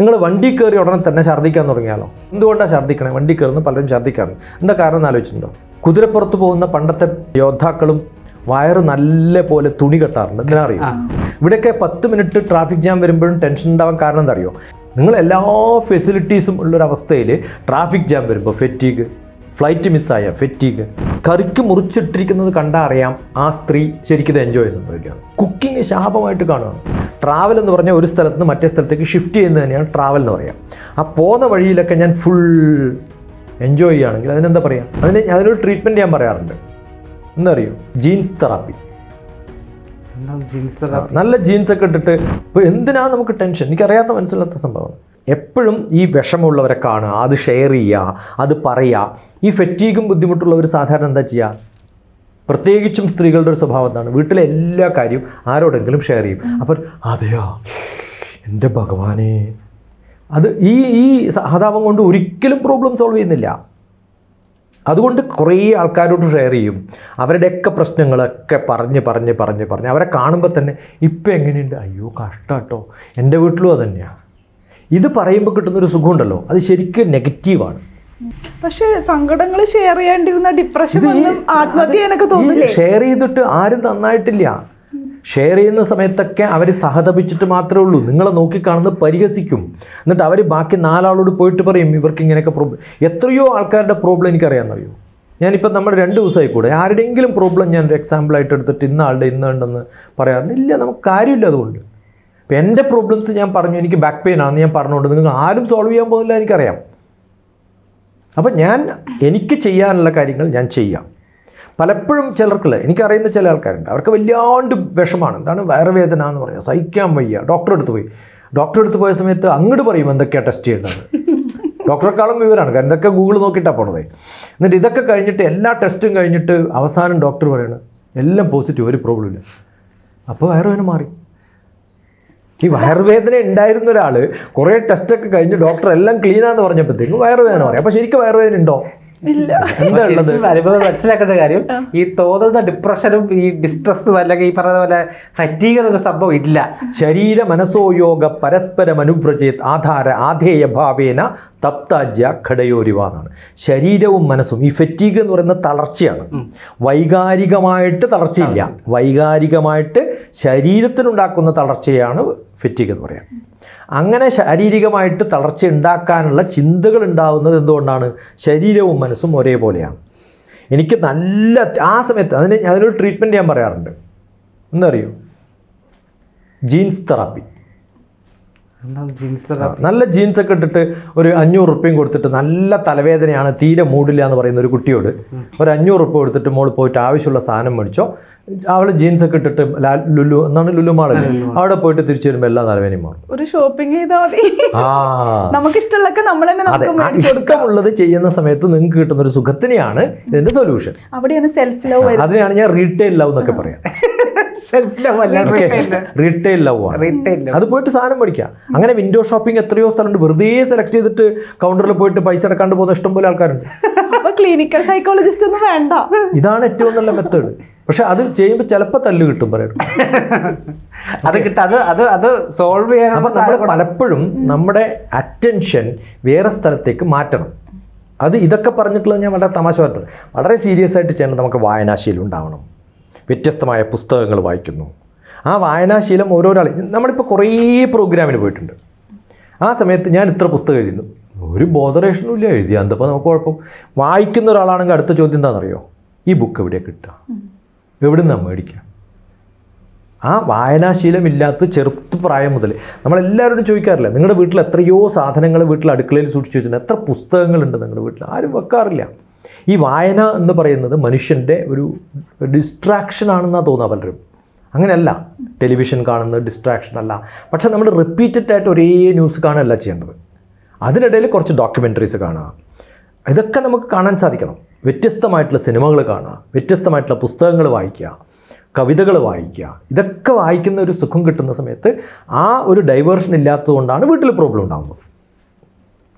നിങ്ങൾ വണ്ടി കയറി ഉടനെ തന്നെ ഛർദ്ദിക്കാൻ തുടങ്ങിയാലോ? എന്തുകൊണ്ടാണ് ഛർദ്ദിക്കണേ? വണ്ടി കയറുന്ന പലരും ഛർദ്ദിക്കാറുണ്ട്. എന്താ കാരണം എന്ന് ആലോചിച്ചിട്ടുണ്ടോ? കുതിരപ്പുറത്ത് പോകുന്ന പണ്ടത്തെ യോദ്ധാക്കളും വയറ് നല്ല പോലെ തുണി കെട്ടാറുണ്ട്. എന്തിനറിയോ ഇവിടെയൊക്കെ പത്ത് മിനിറ്റ് ട്രാഫിക് ജാം വരുമ്പോഴും ടെൻഷൻ ഉണ്ടാവാൻ കാരണം എന്താ അറിയോ? നിങ്ങൾ എല്ലാ ഫെസിലിറ്റീസും ഉള്ളൊരവസ്ഥയിൽ ട്രാഫിക് ജാം വരുമ്പോൾ ഫെറ്റീഗ് ഫ്ലൈറ്റ് മിസ്സായ ഫെറ്റീഗ് കറിക്ക് മുറിച്ചിട്ടിരിക്കുന്നത് കണ്ടാൽ അറിയാം ആ സ്ത്രീ ശരിക്കും എൻജോയ് ചെയ്യുന്നുണ്ടായിരിക്കുകയാണ് കുക്കിംഗ് ശാപമായിട്ട് കാണുകയാണ് ട്രാവൽ എന്ന് പറഞ്ഞാൽ ഒരു സ്ഥലത്ത് നിന്ന് മറ്റേ സ്ഥലത്തേക്ക് ഷിഫ്റ്റ് ചെയ്യുന്നത് തന്നെയാണ് ട്രാവൽ എന്ന് പറയുക ആ പോകുന്ന വഴിയിലൊക്കെ ഞാൻ ഫുൾ എൻജോയ് ചെയ്യുകയാണെങ്കിൽ അതിനെന്താ പറയുക അതിന് അതിനൊരു ട്രീറ്റ്മെന്റ് ഞാൻ പറയാറുണ്ട്. എന്താ അറിയോ ജീൻസ് തെറാപ്പി ജീൻസ് നല്ല ജീൻസ് ഒക്കെ ഇട്ടിട്ട് ഇപ്പോൾ എന്തിനാ നമുക്ക് ടെൻഷൻ എനിക്കറിയാത്ത മനസ്സിലാത്ത സംഭവം. എപ്പോഴും ഈ വിഷമമുള്ളവരെ കാണുക അത് ഷെയർ ചെയ്യുക അത് പറയുക. ഈ ഫെറ്റീഗും ബുദ്ധിമുട്ടുള്ളവർ സാധാരണ എന്താ ചെയ്യുക? പ്രത്യേകിച്ചും സ്ത്രീകളുടെ ഒരു സ്വഭാവം എന്താണ്? വീട്ടിലെ എല്ലാ കാര്യവും ആരോടെങ്കിലും ഷെയർ ചെയ്യും. അപ്പോൾ അതെയോ? എന്റെ ഭഗവാനെ. അത് ഈ ഈ സഹതാപം കൊണ്ട് ഒരിക്കലും പ്രോബ്ലം സോൾവ് ചെയ്യുന്നില്ല. അതുകൊണ്ട് കുറേ ആൾക്കാരോട് ഷെയർ ചെയ്യും. അവരുടെയൊക്കെ പ്രശ്നങ്ങളൊക്കെ പറഞ്ഞ് പറഞ്ഞ് പറഞ്ഞ് പറഞ്ഞ്. അവരെ കാണുമ്പോൾ തന്നെ ഇപ്പം എങ്ങനെയുണ്ട്? അയ്യോ കഷ്ടാട്ടോ. എന്റെ വീട്ടിലും അത് തന്നെയാണ് ഇത് പറയുമ്പോൾ കിട്ടുന്നൊരു സുഖമുണ്ടല്ലോ. അത് ശരിക്കും നെഗറ്റീവാണ് പക്ഷെ സങ്കടങ്ങൾ ഷെയർ ചെയ്യാണ്ടിരുന്ന ഡിപ്രഷൻ ആത്മഹത്യ എനിക്ക് തോന്നില്ലേ? ഷെയർ ചെയ്തിട്ട് ആരും നന്നായിട്ടില്ല. ഷെയർ ചെയ്യുന്ന സമയത്തൊക്കെ അവർ സഹതപിച്ചിട്ട് മാത്രമേ ഉള്ളൂ. നിങ്ങളെ നോക്കിക്കാണുന്നത് പരിഹസിക്കും. എന്നിട്ട് അവർ ബാക്കി നാലാളോട് പോയിട്ട് പറയും ഇവർക്ക് ഇങ്ങനെയൊക്കെ പ്രോബ്ലം എത്രയോ ആൾക്കാരുടെ പ്രോബ്ലം എനിക്കറിയാമെന്നറിയോ? ഞാനിപ്പോൾ നമ്മൾ രണ്ട് ദിവസമായി കൂടെ. ആരുടെയെങ്കിലും പ്രോബ്ലം ഞാനൊരു ഒരു എക്സാമ്പിളായിട്ട് എടുത്തിട്ട് ഇന്ന ആളുടെ ഇന്ന ഉണ്ടെന്ന് പറയാറുണ്ട്. ഇല്ല നമുക്ക് കാര്യമില്ല അതുകൊണ്ട്. ഇപ്പം എന്റെ പ്രോബ്ലംസ് ഞാൻ പറഞ്ഞു എനിക്ക് ബാക്ക് പെയിൻ ആണെന്ന് ഞാൻ പറഞ്ഞുകൊണ്ട് നിങ്ങൾ ആരും സോൾവ് ചെയ്യാൻ പോകുന്നില്ല എനിക്കറിയാം. അപ്പം ഞാൻ എനിക്ക് ചെയ്യാനുള്ള കാര്യങ്ങൾ ഞാൻ ചെയ്യാം. പലപ്പോഴും ചിലർക്കുള്ള എനിക്കറിയുന്ന ചില ആൾക്കാരുണ്ട്. അവർക്ക് വല്ലാണ്ട് വിഷമാണ്. എന്താണ് വയറുവേദന എന്ന് പറയുക സഹിക്കാൻ വയ്യ. ഡോക്ടറെ അടുത്ത് പോയി. ഡോക്ടറെ അടുത്ത് പോയ സമയത്ത് അങ്ങോട്ട് പറയും എന്തൊക്കെയാണ് ടെസ്റ്റ് ചെയ്യേണ്ടത് ഡോക്ടറെക്കാളും വിവരമാണ് കാരണം ഇതൊക്കെ ഗൂഗിൾ നോക്കിയിട്ടാണ് പോണത്. എന്നിട്ട് ഇതൊക്കെ കഴിഞ്ഞിട്ട് എല്ലാ ടെസ്റ്റും കഴിഞ്ഞിട്ട് അവസാനം ഡോക്ടർ പറയണം എല്ലാം പോസിറ്റീവ് ഒരു പ്രോബ്ലം ഇല്ല. അപ്പോൾ വയറുവേദന മാറി. ഈ വയറുവേദന ഉണ്ടായിരുന്ന ഒരാൾ കുറേ ടെസ്റ്റൊക്കെ കഴിഞ്ഞ് ഡോക്ടർ എല്ലാം ക്ലീനാന്ന് പറഞ്ഞപ്പോഴത്തേക്കും വയറുവേദന പറയും. അപ്പോൾ ശരിക്കും വയറുവേദന ഉണ്ടോ? ഇല്ല. മനസ്സിലാക്കേണ്ട കാര്യം ഈ തോന്നുന്ന ഡിപ്രഷനും ഈ ഡിസ്ട്രസ്സും അല്ലെങ്കിൽ ഈ പറഞ്ഞ പോലെ ഫറ്റീഗ് എന്നൊരു സംഭവം ഇല്ല. ശരീര മനസ്സോ യോഗ പരസ്പരം അനുവ്രജേത് ആധാര ആധേയ ഭാവേന തപ്താജ്യ ഘടയോരിവ എന്നാണ് ശരീരവും മനസ്സും ഈ ഫെറ്റീഗ് എന്ന് പറയുന്ന തളർച്ചയാണ്. വൈകാരികമായിട്ട് തളർച്ചയില്ല. വൈകാരികമായിട്ട് ശരീരത്തിനുണ്ടാക്കുന്ന തളർച്ചയാണ് ഫെറ്റീഗ് എന്ന് പറയാം. അങ്ങനെ ശാരീരികമായിട്ട് തളർച്ച ഉണ്ടാക്കാനുള്ള ചിന്തകൾ ഉണ്ടാവുന്നത് എന്തുകൊണ്ടാണ്? ശരീരവും മനസ്സും ഒരേപോലെയാണ്. എനിക്ക് നല്ല ആ സമയത്ത് അതിന് അതിനൊരു ട്രീറ്റ്മെന്റ് ഞാൻ പറയാറുണ്ട്. എന്നറിയോ ജീൻസ് തെറാപ്പി. നല്ല ജീൻസ് ഒക്കെ ഇട്ടിട്ട് ഒരു അഞ്ഞൂറ് റുപ്യയും കൊടുത്തിട്ട് നല്ല തലവേദനയാണ് തീരെ മൂടില്ല എന്ന് പറയുന്ന ഒരു കുട്ടിയോട് ഒരു അഞ്ഞൂറ് റുപ്യ കൊടുത്തിട്ട് മോൾ പോയിട്ട് ആവശ്യമുള്ള സാധനം മേടിച്ചോ. അവൾ ജീൻസ് ഒക്കെ ഇട്ടിട്ട് ലുലു എന്നാണ് ലുലു മാളല്ലേ അവിടെ പോയിട്ട് തിരിച്ചു വരുമ്പോ എല്ലാ തലവേദനയും മാറും ഒരു ഷോപ്പിംഗ് ചെയ്താൽ മതി. ആ. നമുക്ക് ഇഷ്ടമുള്ളൊക്കെ നമ്മൾ തന്നെ ഇഷ്ടമുള്ളത് ചെയ്യുന്ന സമയത്ത് നിങ്ങൾക്ക് കിട്ടുന്ന ഒരു സുഖത്തിനെയാണ് ഇതിന്റെ സൊല്യൂഷൻ അവിടെയാണ് സെൽഫ് ലവ് അതിനാണ് അതിനെയാണ് ഞാൻ റീറ്റെയിൽ ലവ് എന്നൊക്കെ പറയാം സെൽഫ് ലവ് അല്ല റീറ്റെയിൽ ലവ് ആണ്. അത് പോയിട്ട് സാധനം മേടിക്കാം. അങ്ങനെ വിൻഡോ ഷോപ്പിംഗ് എത്രയോ സ്ഥലമുണ്ട്. വെറുതെ സെലക്ട് ചെയ്തിട്ട് കൗണ്ടറിൽ പോയിട്ട് പൈസ അടക്കാണ്ട് പോകുന്ന ഇഷ്ടംപോലെ ആൾക്കാരുണ്ട്. ക്ലിനിക്കൽ സൈക്കോളജിസ്റ്റ് ഒന്നും വേണ്ട. ഇതാണ് ഏറ്റവും നല്ല മെത്തേഡ് പക്ഷെ അത് ചെയ്യുമ്പോൾ ചിലപ്പോൾ തല്ലു കിട്ടും പറയും അത് കിട്ടും അത് അത് അത് സോൾവ് ചെയ്യാനുള്ള നമ്മൾ പലപ്പോഴും നമ്മുടെ അറ്റൻഷൻ വേറെ സ്ഥലത്തേക്ക് മാറ്റണം. അത് ഇതൊക്കെ പറഞ്ഞിട്ടുള്ളത് ഞാൻ വളരെ തമാശ പറഞ്ഞു വളരെ സീരിയസ് ആയിട്ട് ചെയ്യേണ്ടത് നമുക്ക് വായനാശീലം ഉണ്ടാവണം. വ്യത്യസ്തമായ പുസ്തകങ്ങൾ വായിക്കുന്നു. ആ വായനാശീലം ഓരോരാൾ നമ്മളിപ്പോൾ കുറേ പ്രോഗ്രാമിന് പോയിട്ടുണ്ട്. ആ സമയത്ത് ഞാൻ ഇത്ര പുസ്തകം എഴുതുന്നു ഒരു ബോധറേഷനും ഇല്ല എഴുതിയ എന്തപ്പോൾ നമുക്ക് കുഴപ്പം? വായിക്കുന്ന ഒരാളാണെങ്കിൽ അടുത്ത ചോദ്യം എന്താണെന്നറിയോ? ഈ ബുക്ക് എവിടെയാണ് കിട്ടുക? എവിടെ നിന്നാണ് മേടിക്കുക? ആ വായനാശീലമില്ലാത്ത ചെറുപ്രായം പ്രായം മുതൽ നമ്മളെല്ലാവരോടും ചോദിക്കാറില്ല നിങ്ങളുടെ വീട്ടിൽ എത്രയോ സാധനങ്ങൾ വീട്ടിൽ അടുക്കളയിൽ സൂക്ഷിച്ചു വെച്ചിട്ടുണ്ട്. എത്ര പുസ്തകങ്ങളുണ്ട് നിങ്ങളുടെ വീട്ടിൽ? ആരും വെക്കാറില്ല. ഈ വായന എന്ന് പറയുന്നത് മനുഷ്യന്റെ ഒരു ഡിസ്ട്രാക്ഷൻ ആണെന്നാണ് തോന്നുക പലരും. അങ്ങനെയല്ല. ടെലിവിഷൻ കാണുന്നത് ഡിസ്ട്രാക്ഷൻ അല്ല. പക്ഷേ നമ്മൾ റിപ്പീറ്റഡ് ആയിട്ട് ഒരേ ന്യൂസ് കാണുകയല്ല ചെയ്യേണ്ടത്. അതിനിടയിൽ കുറച്ച് ഡോക്യുമെന്ററീസ് കാണുക. ഇതൊക്കെ നമുക്ക് കാണാൻ സാധിക്കണം. വ്യത്യസ്തമായിട്ടുള്ള സിനിമകൾ കാണുക വ്യത്യസ്തമായിട്ടുള്ള പുസ്തകങ്ങൾ വായിക്കുക കവിതകൾ വായിക്കുക ഇതൊക്കെ വായിക്കുന്ന ഒരു സുഖം കിട്ടുന്ന സമയത്ത് ആ ഒരു ഡൈവേർഷൻ ഇല്ലാത്തതുകൊണ്ടാണ് വീട്ടിൽ പ്രോബ്ലം ഉണ്ടാകുന്നത്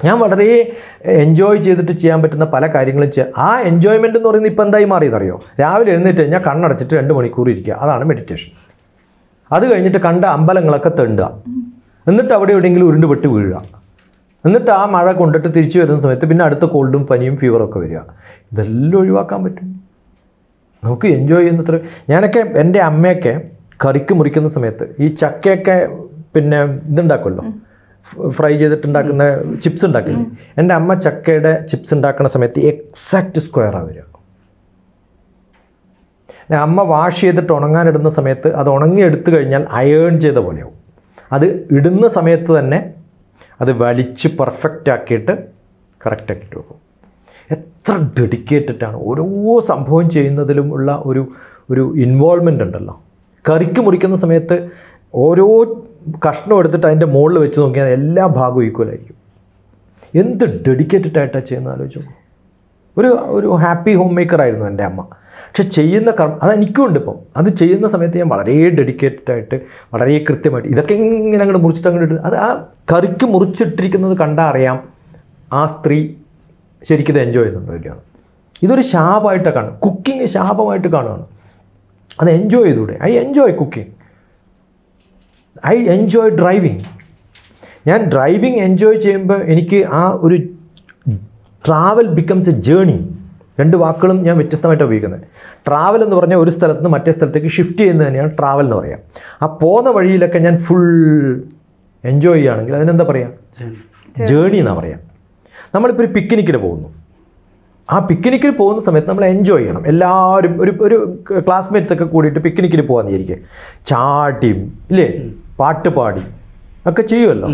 ഞാൻ വളരെ എൻജോയ് ചെയ്തിട്ട് ചെയ്യാൻ പറ്റുന്ന പല കാര്യങ്ങളും ചെയ്യുക ആ എൻജോയ്മെന്റ് എന്ന് പറയുന്നത് ഇപ്പോൾ എന്തായി മാറിയതറിയോ രാവിലെ എഴുന്നേറ്റ് കഴിഞ്ഞാൽ കണ്ണടച്ചിട്ട് രണ്ട് മണിക്കൂർ ഇരിക്കുക. അതാണ് മെഡിറ്റേഷൻ അത് കഴിഞ്ഞിട്ട് കണ്ട അമ്പലങ്ങളൊക്കെ തെണ്ടുക. എന്നിട്ട് അവിടെ എവിടെയെങ്കിലും ഉരുണ്ട് പെട്ട് വീഴുക. എന്നിട്ട് ആ മഴ കൊണ്ടിട്ട് തിരിച്ചു വരുന്ന സമയത്ത് പിന്നെ അടുത്ത കോൾഡും പനിയും ഫീവറും ഒക്കെ വരിക. ഇതെല്ലാം ഒഴിവാക്കാൻ പറ്റും. നമുക്ക് എൻജോയ് ചെയ്യുന്നത്ര ഞാനൊക്കെ എന്റെ അമ്മയൊക്കെ കറിക്ക് മുറിക്കുന്ന സമയത്ത് ഈ ചക്കയൊക്കെ പിന്നെ ഇതുണ്ടാക്കുമല്ലോ? Fry ചെയ്തിട്ടുണ്ടാക്കുന്ന chips ഉണ്ടാക്കില്ലേ? എന്റെ അമ്മ ചക്കയുടെ ചിപ്സ് ഉണ്ടാക്കുന്ന സമയത്ത് എക്സാക്റ്റ് സ്ക്വയറാണ് വരിക. അമ്മ വാഷ് ചെയ്തിട്ട് ഉണങ്ങാനിടുന്ന സമയത്ത് അത് ഉണങ്ങി എടുത്തു കഴിഞ്ഞാൽ അയേൺ ചെയ്ത പോലെയാവും. അത് ഇടുന്ന സമയത്ത് തന്നെ അത് വലിച്ച് പെർഫെക്റ്റ് ആക്കിയിട്ട് കറക്റ്റ് ആക്കിയിട്ട് വെക്കും. എത്ര ഡെഡിക്കേറ്റഡാണ് ഓരോ സംഭവം ചെയ്യുന്നതിലും ഉള്ള ഒരു ഒരു ഇൻവോൾവ്മെന്റ് ഉണ്ടല്ലോ. കറിക്ക് മുറിക്കുന്ന സമയത്ത് ഓരോ കഷ്ണം എടുത്തിട്ട് അതിന്റെ മുകളിൽ വെച്ച് നോക്കിയാൽ എല്ലാ ഭാഗവും ഈക്വലായിരിക്കും എന്ത് ഡെഡിക്കേറ്റഡ് ആയിട്ടാണ് ചെയ്യുന്നത് ആലോചിച്ചു ഒരു ഒരു ഹാപ്പി ഹോം മേക്കർ ആയിരുന്നു എന്റെ അമ്മ. പക്ഷെ ചെയ്യുന്ന കർമ്മം അത് എനിക്കുമുണ്ട് ഇപ്പം. അത് ചെയ്യുന്ന സമയത്ത് ഞാൻ വളരെ ഡെഡിക്കേറ്റഡ് ആയിട്ട് വളരെ കൃത്യമായിട്ട് ഇതൊക്കെ ഇങ്ങനെ അങ്ങോട്ട് മുറിച്ചിട്ട് അങ്ങോട്ട് അത് ആ കറിക്ക് മുറിച്ചിട്ടിരിക്കുന്നത് കണ്ടാൽ അറിയാം ആ സ്ത്രീ ശരിക്കും എൻജോയ് ചെയ്യുന്നുണ്ടോ ഇല്ലയാണ് ഇതൊരു ശാപമായിട്ടാണ് കാണും. കുക്കിംഗ് ശാപമായിട്ട് കാണുകയാണ് അത് എൻജോയ് ചെയ്തൂടെ I enjoy cooking I enjoy driving ഞാൻ ഡ്രൈവിങ് എൻജോയ് ചെയ്യുമ്പോൾ എനിക്ക് ആ ഒരു ട്രാവൽ ബിക്കംസ് എ ജേണി രണ്ട് വാക്കുകളും ഞാൻ വ്യത്യസ്തമായിട്ട് ഉപയോഗിക്കുന്നത്. ട്രാവൽ എന്ന് പറഞ്ഞാൽ ഒരു സ്ഥലത്ത് നിന്ന് മറ്റേ സ്ഥലത്തേക്ക് ഷിഫ്റ്റ് ചെയ്യുന്നത് തന്നെയാണ് ട്രാവൽ എന്ന് പറയുക ആ പോകുന്ന വഴിയിലൊക്കെ ഞാൻ ഫുൾ എൻജോയ് ചെയ്യുകയാണെങ്കിൽ അതിനെന്താ പറയുക ജേണി എന്നാണ് പറയാം. നമ്മളിപ്പോൾ ഒരു പിക്നിക്കിന് പോകുന്നു. ആ പിക്നിക്കിൽ പോകുന്ന സമയത്ത് നമ്മൾ എൻജോയ് ചെയ്യണം. എല്ലാവരും ഒരു ഒരു ക്ലാസ്മേറ്റ്സ് ഒക്കെ കൂടിയിട്ട് പിക്നിക്കിൽ പോകാൻ വിചാരിക്കുക. ചാട്ടിയും ഇല്ലേ? പാട്ട് പാടി ഒക്കെ ചെയ്യുമല്ലോ.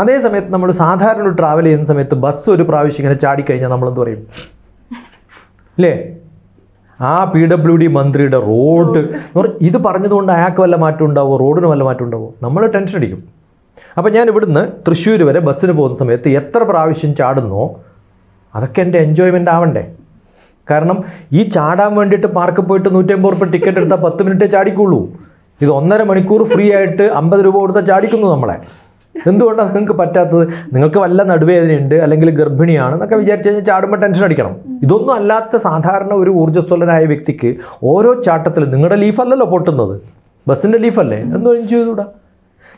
അതേ സമയത്ത് നമ്മൾ സാധാരണ ട്രാവൽ ചെയ്യുന്ന സമയത്ത് ബസ് ഒരു പ്രാവശ്യം ഇങ്ങനെ ചാടിക്കഴിഞ്ഞാൽ നമ്മളെന്ത് പറയും? ഇല്ലേ ആ പി ഡബ്ല്യു ഡി മന്ത്രിയുടെ റോഡ് ഇത് പറഞ്ഞതുകൊണ്ട് അയാൾക്ക് വല്ല മാറ്റം ഉണ്ടാവുമോ റോഡിന് വല്ല മാറ്റം ഉണ്ടാവുമോ നമ്മൾ ടെൻഷൻ അടിക്കും. അപ്പം ഞാൻ ഇവിടുന്ന് തൃശ്ശൂർ വരെ ബസ്സിന് പോകുന്ന സമയത്ത് എത്ര പ്രാവശ്യം ചാടുന്നോ അതൊക്കെ എന്റെ എൻജോയ്മെന്റ് ആവണ്ടേ. കാരണം ഈ ചാടാൻ വേണ്ടിയിട്ട് പാർക്കിൽ പോയിട്ട് നൂറ്റമ്പത് റുപ്യ ടിക്കറ്റ് എടുത്താൽ പത്ത് മിനിറ്റേ ചാടിക്കുള്ളൂ ഇത് ഒന്നര മണിക്കൂർ ഫ്രീ ആയിട്ട് അമ്പത് രൂപ കൊടുത്താൽ ചാടിക്കുന്നു നമ്മളെ. എന്തുകൊണ്ടാണ് നിങ്ങൾക്ക് പറ്റാത്തത്? നിങ്ങൾക്ക് വല്ല നടുവേദനയുണ്ട് അല്ലെങ്കിൽ ഗർഭിണിയാണ് എന്നൊക്കെ വിചാരിച്ചു കഴിഞ്ഞാൽ ചാടുമ്പോൾ ടെൻഷൻ അടിക്കണം. ഇതൊന്നും അല്ലാത്ത സാധാരണ ഒരു ഊർജസ്വലനായ വ്യക്തിക്ക് ഓരോ ചാട്ടത്തിലും നിങ്ങളുടെ ലീഫല്ലല്ലോ പൊട്ടുന്നത്. ബസ്സിന്റെ ലീഫല്ലേ എന്തോ എൻജോയ് ചെയ്തുകൂടാ?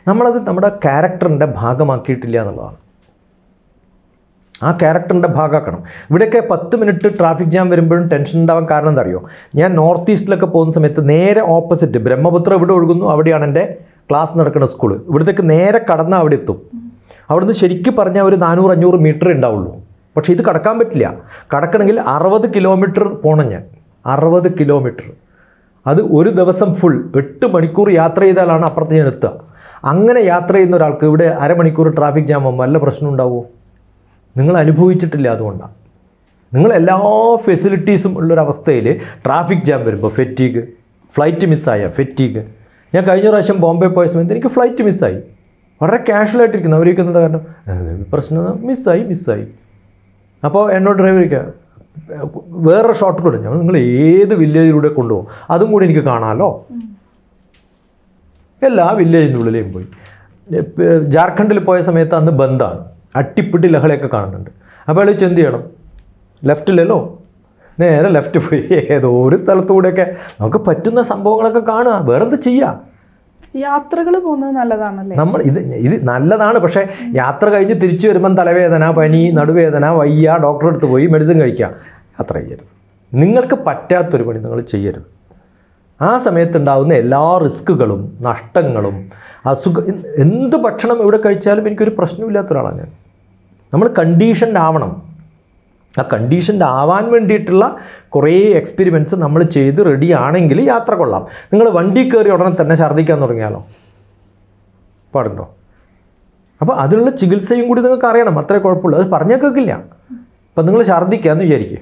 നമ്മളത് നമ്മുടെ ക്യാരക്ടറിന്റെ ഭാഗമാക്കിയിട്ടില്ല എന്നുള്ളതാണ്. ആ ക്യാരക്ടറിന്റെ ഭാഗമാക്കണം. ഇവിടെയൊക്കെ പത്ത് മിനിറ്റ് ട്രാഫിക് ജാം വരുമ്പോഴും ടെൻഷൻ ഉണ്ടാവാൻ കാരണം എന്താ അറിയോ? ഞാൻ നോർത്ത് ഈസ്റ്റിലൊക്കെ പോകുന്ന സമയത്ത് നേരെ ഓപ്പോസിറ്റ് ബ്രഹ്മപുത്ര ഇവിടെ ഒഴുകുന്നു? അവിടെയാണ് എന്റെ ക്ലാസ് നടക്കുന്ന സ്കൂൾ ഇവിടത്തേക്ക് നേരെ കടന്നാൽ അവിടെ എത്തും. അവിടുന്ന് ശരിക്കും പറഞ്ഞാൽ ഒരു നാനൂറ് അഞ്ഞൂറ് മീറ്റർ ഉണ്ടാവുള്ളൂ. പക്ഷേ ഇത് കടക്കാൻ പറ്റില്ല. കടക്കണമെങ്കിൽ അറുപത് കിലോമീറ്റർ പോകണം ഞാൻ. അറുപത് കിലോമീറ്റർ അത് ഒരു ദിവസം ഫുൾ എട്ട് മണിക്കൂർ യാത്ര ചെയ്താലാണ് അപ്പുറത്ത് ഞാൻ എത്തുക. അങ്ങനെ യാത്ര ചെയ്യുന്ന ഒരാൾക്ക് ഇവിടെ അരമണിക്കൂർ ട്രാഫിക് ജാം വല്ല പ്രശ്നം ഉണ്ടാവുമോ നിങ്ങൾ അനുഭവിച്ചിട്ടില്ല അതുകൊണ്ടാണ് നിങ്ങൾ എല്ലാ ഫെസിലിറ്റീസും ഉള്ളൊരവസ്ഥയിൽ ട്രാഫിക് ജാം വരുമ്പോൾ ഫെറ്റീഗ് ഫ്ലൈറ്റ് മിസ്സായ ഫെറ്റീഗ് ഞാൻ കഴിഞ്ഞ പ്രാവശ്യം ബോംബെ പോയ സമയത്ത് എനിക്ക് ഫ്ലൈറ്റ് മിസ്സായി വളരെ കാഷ്വലായിട്ടിരിക്കുന്നു അവരിക്കുന്നത് കാരണം "ഏ, പ്രശ്നം മിസ്സായി മിസ്സായി അപ്പോൾ എന്നോട് ഡ്രൈവറിക്ക വേറൊരു ഷോർട്ട് കൂടെ ഞാൻ നിങ്ങൾ ഏത് വില്ലേജിലൂടെ കൊണ്ടുപോകും? അതും കൂടി എനിക്ക് കാണാമല്ലോ എല്ലാ വില്ലേജിന്റെ ഉള്ളിലേയും പോയി. ജാർഖണ്ഡിൽ പോയ സമയത്ത് അന്ന് ബന്ദാണ് അട്ടിപ്പിട്ടി ലഹളയൊക്കെ കാണുന്നുണ്ട്. അപ്പോൾ അയാൾ ചെന്ത് ചെയ്യണം? ലെഫ്റ്റിലല്ലോ നേരെ ലെഫ്റ്റ് പോയി. ഏതോ ഒരു സ്ഥലത്തൂടെയൊക്കെ നമുക്ക് പറ്റുന്ന സംഭവങ്ങളൊക്കെ കാണുക. വേറെന്ത് ചെയ്യാം? യാത്രകൾ പോകുന്നത് നല്ലതാണല്ലേ? നമ്മൾ ഇത് ഇത് നല്ലതാണ്. പക്ഷേ യാത്ര കഴിഞ്ഞ് തിരിച്ചു വരുമ്പം തലവേദന പനി നടുവേദന വയ്യ ഡോക്ടറെ അടുത്ത് പോയി മെഡിസിൻ കഴിക്കുക. യാത്ര ചെയ്യരുത്. നിങ്ങൾക്ക് പറ്റാത്തൊരു പണി നിങ്ങൾ ചെയ്യരുത്. ആ സമയത്തുണ്ടാവുന്ന എല്ലാ റിസ്ക്കുകളും നഷ്ടങ്ങളും അസുഖ എന്ത് ഭക്ഷണം എവിടെ കഴിച്ചാലും എനിക്കൊരു പ്രശ്നമില്ലാത്ത ഒരാളാണ് ഞാൻ. നമ്മൾ കണ്ടീഷൻഡ് ആവണം. ആ കണ്ടീഷൻഡ് ആവാൻ വേണ്ടിയിട്ടുള്ള കുറേ എക്സ്പെരിമെന്റ്സ് നമ്മൾ ചെയ്ത് റെഡി ആണെങ്കിൽ യാത്ര കൊള്ളാം. നിങ്ങൾ വണ്ടി കയറി ഉടനെ തന്നെ ഛർദ്ദിക്കാൻ തുടങ്ങിയാലോ? പാടുണ്ടോ? അപ്പോൾ അതിനുള്ള ചികിത്സയും കൂടി നിങ്ങൾക്ക് അറിയണം. അത്രേ കുഴപ്പമുള്ളൂ. അത് പറഞ്ഞാൽ കേൾക്കില്ല. അപ്പം നിങ്ങൾ ഛർദ്ദിക്കുക എന്ന് വിചാരിക്കുക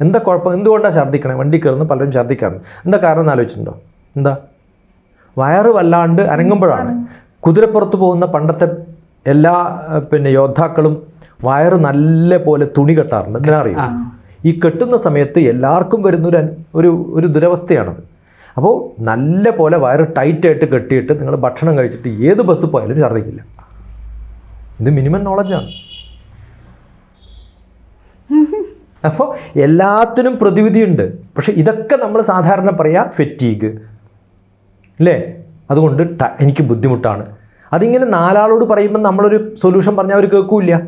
എന്താ കുഴപ്പം? എന്തുകൊണ്ടാണ് ഛർദ്ദിക്കണേ? വണ്ടി കയറുന്ന പലരും ഛർദ്ദിക്കാറുണ്ട്. എന്താ കാരണം എന്ന് ആലോചിച്ചിട്ടുണ്ടോ? എന്താ? വയറ് വല്ലാണ്ട് അനങ്ങുമ്പോഴാണ്. കുതിരപ്പുറത്ത് പോകുന്ന പണ്ടത്തെ എല്ലാ പിന്നെ യോദ്ധാക്കളും വയറ് നല്ല പോലെ തുണി കെട്ടാറുണ്ട്. എന്തിനാ അറിയോ ഈ കെട്ടുന്ന സമയത്ത് എല്ലാവർക്കും വരുന്നൊരു ഒരു ഒരു ദുരവസ്ഥയാണത്. അപ്പോൾ നല്ല പോലെ വയറ് ടൈറ്റായിട്ട് കെട്ടിയിട്ട് നിങ്ങൾ ഭക്ഷണം കഴിച്ചിട്ട് ഏത് ബസ് പോയാലും ഛർദ്ദിക്കില്ല. ഇത് മിനിമം നോളജാണ് അപ്പോൾ എല്ലാത്തിനും പ്രതിവിധിയുണ്ട് പക്ഷെ ഇതൊക്കെ നമ്മൾ സാധാരണ പറയാ ഫെറ്റീഗ് അല്ലേ അതുകൊണ്ട് എനിക്ക് ബുദ്ധിമുട്ടാണ്. അതിങ്ങനെ നാലാളോട് പറയുമ്പോൾ നമ്മളൊരു സൊല്യൂഷൻ പറഞ്ഞാൽ അവർ കേൾക്കൂല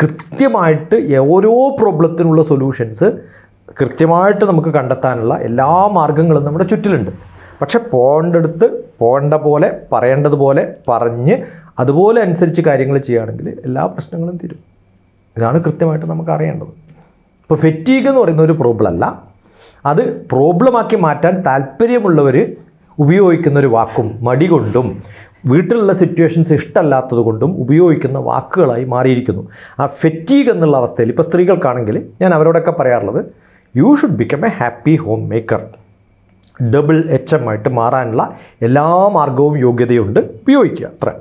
കൃത്യമായിട്ട് ഓരോ പ്രോബ്ലത്തിനുള്ള സൊല്യൂഷൻസ് കൃത്യമായിട്ട് നമുക്ക് കണ്ടെത്താനുള്ള എല്ലാ മാർഗങ്ങളും നമ്മുടെ ചുറ്റിലുണ്ട്. പക്ഷെ പോകേണ്ടടുത്ത് പോകേണ്ട പോലെ പറയേണ്ടതുപോലെ പറഞ്ഞ് അതുപോലെ അനുസരിച്ച് കാര്യങ്ങൾ ചെയ്യുകയാണെങ്കിൽ എല്ലാ പ്രശ്നങ്ങളും തീരും. ഇതാണ് കൃത്യമായിട്ട് നമുക്ക് അറിയേണ്ടത്. ഇപ്പോൾ ഫെറ്റീഗ് എന്ന് പറയുന്ന ഒരു പ്രോബ്ലം അല്ല. അത് പ്രോബ്ലമാക്കി മാറ്റാൻ താല്പര്യമുള്ളവർ ഉപയോഗിക്കുന്ന ഒരു വാക്കും മടി കൊണ്ടും വീട്ടിലുള്ള സിറ്റുവേഷൻസ് ഇഷ്ടമല്ലാത്തത് കൊണ്ടും ഉപയോഗിക്കുന്ന വാക്കുകളായി മാറിയിരിക്കുന്നു. ആ ഫെറ്റീഗ് എന്നുള്ള അവസ്ഥയിൽ ഇപ്പോൾ സ്ത്രീകൾക്കാണെങ്കിൽ ഞാൻ അവരോടൊക്കെ പറയാറുള്ളത് you should become a happy home maker double H M ആയിട്ട് മാറാനുള്ള എല്ലാ മാർഗവും യോഗ്യതയുണ്ട്. ഉപയോഗിക്കുക. അത്ര.